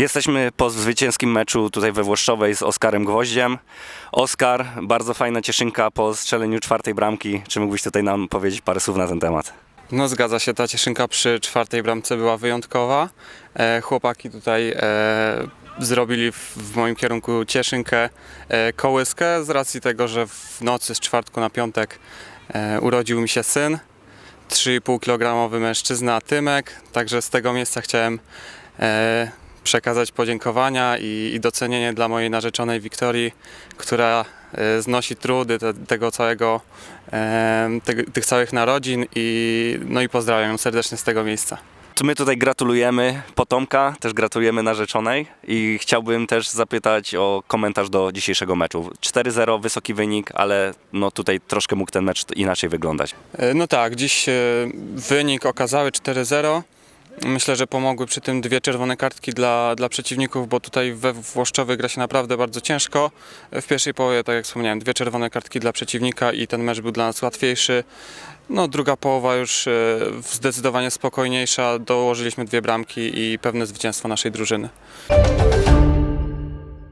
Jesteśmy po zwycięskim meczu tutaj we Włoszczowej z Oskarem Gwoździem. Oskar, bardzo fajna cieszynka po strzeleniu czwartej bramki. Czy mógłbyś tutaj nam powiedzieć parę słów na ten temat? No zgadza się, ta cieszynka przy czwartej bramce była wyjątkowa. E, chłopaki tutaj e, zrobili w, w moim kierunku cieszynkę, e, kołyskę z racji tego, że w nocy z czwartku na piątek e, urodził mi się syn, 3,5 kg mężczyzna Tymek, także z tego miejsca chciałem e, przekazać podziękowania i, i docenienie dla mojej narzeczonej Wiktorii, która e, znosi trudy te, tego całego, e, tego, tych całych narodzin i, no i pozdrawiam ją serdecznie z tego miejsca. My tutaj gratulujemy potomka, też gratulujemy narzeczonej i chciałbym też zapytać o komentarz do dzisiejszego meczu. 4-0, wysoki wynik, ale no tutaj troszkę mógł ten mecz inaczej wyglądać. E, No tak, dziś wynik okazały 4-0. Myślę, że pomogły przy tym dwie czerwone kartki dla, dla przeciwników, bo tutaj we Włoszczowie gra się naprawdę bardzo ciężko. W pierwszej połowie, tak jak wspomniałem, dwie czerwone kartki dla przeciwnika i ten mecz był dla nas łatwiejszy. No, druga połowa już e, zdecydowanie spokojniejsza. Dołożyliśmy dwie bramki i pewne zwycięstwo naszej drużyny.